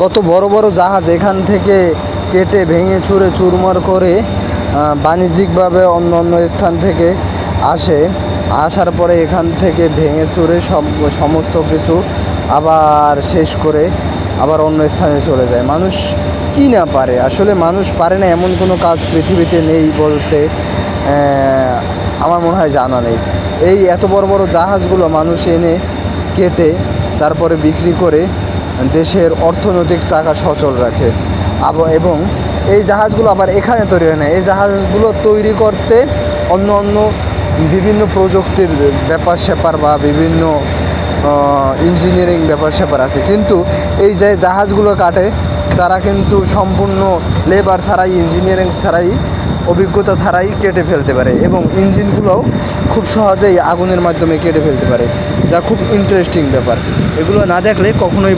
কত বড় বড় জাহাজ এখান থেকে কেটে ভেঙে চুরে চুরমার করে বাণিজ্যিকভাবে অন্য অন্য স্থান থেকে আসে। আসার পরে এখান থেকে ভেঙে চুরে সব, সমস্ত কিছু আবার শেষ করে আবার অন্য স্থানে চলে যায়। মানুষ কি না পারে? আসলে মানুষ পারে না এমন কোনো কাজ পৃথিবীতে নেই বলতে আমার মনে হয় জানা নেই। এই এত বড় বড় জাহাজগুলো মানুষ এনে কেটে, তারপরে বিক্রি করে দেশের অর্থনৈতিক চাকা সচল রাখে। এবং এই জাহাজগুলো আবার এখানে তৈরি হয় না। এই জাহাজগুলো তৈরি করতে অন্য অন্য বিভিন্ন প্রযুক্তির ব্যাপার স্যাপার বা বিভিন্ন ইঞ্জিনিয়ারিং ব্যাপার স্যাপার আছে। কিন্তু এই যে জাহাজগুলো কাটে, তারা কিন্তু সম্পূর্ণ লেবার ছাড়াই ইঞ্জিনিয়ারিং ছাড়াই, অভিজ্ঞতা ছাড়াই কেটে ফেলতে পারে এবং ইঞ্জিনগুলোও খুব সহজেই আগুনের মাধ্যমে কেটে ফেলতে পারে। যা খুব ইন্টারেস্টিং ব্যাপার। এগুলো না দেখলে কখনোই